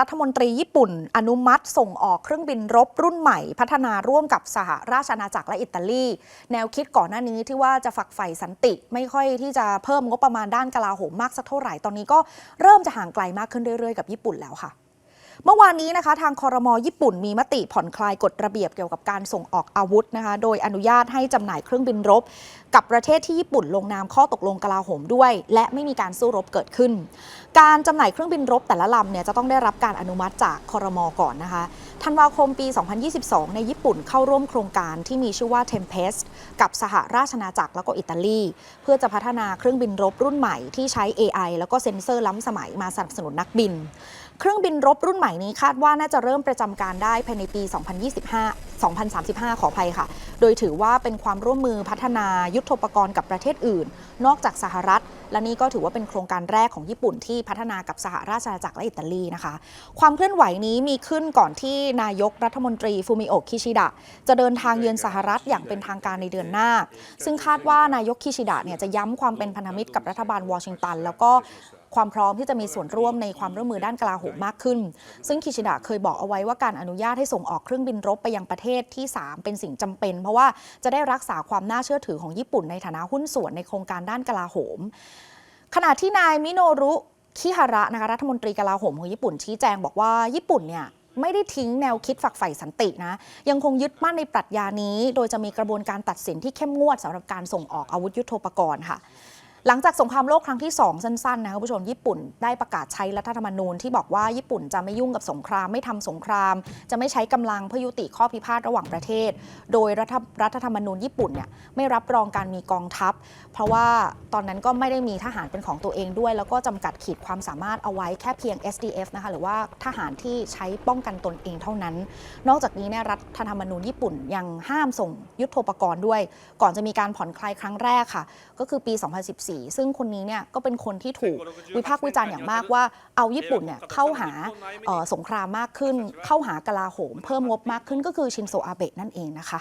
รัฐมนตรีญี่ปุ่น อนุมัติส่งออกเครื่องบินรบรุ่นใหม่ พัฒนาร่วมกับสหราชอาณาจักรและอิตาลี แนวคิดก่อนหน้านี้ที่ว่าจะฝักใฝ่สันติ ไม่ค่อยที่จะเพิ่มงบประมาณด้านกลาโหมมากสักเท่าไหร่ตอนนี้ก็เริ่มจะห่างไกลมากขึ้นเรื่อยๆกับญี่ปุ่นแล้วค่ะ เมื่อวานนี้นะคะ ทางคอรมอญี่ปุ่นมีมติผ่อนคลายกฎระเบียบเกี่ยวกับการส่งออกอาวุธนะคะ โดยอนุญาตให้จำหน่ายเครื่องบินรบ กับประเทศที่ญี่ปุ่นลงนามข้อตกลงกลาโหมด้วย และไม่มีการสู้รบเกิดขึ้น การจำหน่ายเครื่องบินรบแต่ละลำเนี่ยจะต้องได้รับการอนุมัติจากคอรมอก่อนนะคะ ธันวาคมปี 2022 ในญี่ปุ่นเข้าร่วมโครงการที่มีชื่อว่า Tempest กับสหราชอาณาจักรแล้วก็อิตาลี เพื่อจะพัฒนาเครื่องบินรบรุ่นใหม่ที่ใช้ AI แล้วก็เซ็นเซอร์ล้ำสมัยมาสนับสนุนนักบิน เครื่องบินรบรุ่นใหม่นี้คาดว่าน่าจะเริ่มประจำการได้ภายในปี 2025 2035 ขออภัยค่ะ โดยถือว่าเป็นความร่วมมือพัฒนายุทธปกรณ์กับประเทศอื่น นอกจากสหรัฐ และนี่ก็ถือว่าเป็นโครงการแรกของญี่ปุ่นที่พัฒนากับสหราชอาณาจักรและอิตาลีนะคะ ความเคลื่อนไหวนี้มีขึ้นก่อนที่นายกรัฐมนตรีฟูมิโอะคิชิดะจะเดินทางเยือนสหรัฐอย่างเป็นทางการในเดือนหน้า ซึ่งคาดว่านายกคิชิดะเนี่ยจะย้ำความเป็นพันธมิตรกับรัฐบาลวอชิงตัน แล้วก็ความพร้อมที่จะมีส่วนร่วมในความร่วมมือด้านกลาโหมมากขึ้น ซึ่งคิชิดะเคยบอกเอาไว้ว่าการอนุญาตให้ส่งออกเครื่องบินรบไปยังประเทศที่ 3 เป็นสิ่งจำเป็น เพราะว่าจะได้รักษาความน่าเชื่อถือของญี่ปุ่นในฐานะหุ้นส่วนในโครงการด้านกลาโหม ขณะที่นายมิโนรุคิฮาระนะคะรัฐมนตรีกลาโหมของญี่ปุ่นชี้แจงบอกว่าญี่ปุ่นเนี่ยไม่ได้ทิ้งแนวคิดฝักใฝ่สันตินะ ยังคงยึดมั่นในปรัชญานี้ โดยจะมีกระบวนการตัดสินที่เข้มงวดสำหรับการส่งออกอาวุธยุโทโธปกรณ์ค่ะ หลังจากสงครามโลกครั้งที่ 2 สั้นๆนะคุณผู้ชมญี่ปุ่นได้ประกาศใช้รัฐธรรมนูญที่บอกว่าญี่ปุ่นจะไม่ยุ่งกับสงครามไม่ทำสงคราม จะไม่ใช้กำลังเพื่อยุติข้อพิพาทระหว่างประเทศ โดยรัฐรัฐธรรมนูญญี่ปุ่นเนี่ยไม่รับรองการมีกองทัพ เพราะว่าตอนนั้นก็ไม่ได้มีทหารเป็นของตัวเองด้วย แล้วก็จำกัดขีดความสามารถเอาไว้แค่เพียง SDF นะคะหรือว่าทหารที่ใช้ป้องกันตนเองเท่านั้น นอกจากนี้เนี่ยรัฐธรรมนูญญี่ปุ่นยังห้ามส่งยุทโธปกรณ์ด้วย ก่อนจะมีการผ่อนคลายครั้งแรกค่ะ ก็คือปี 2014ีซึ่งคนนี้เนี่ยก็เป็นคนที่ถูกวิพากษ์วิจารณ์อย่างมากว่าเอาญี่ปุ่นเนี่ยเข้าหาสงครามมากขึ้น เข้าหากลาโหม เพิ่มงบมากขึ้นก็คือชินโซอาเบะนั่นเองนะคะ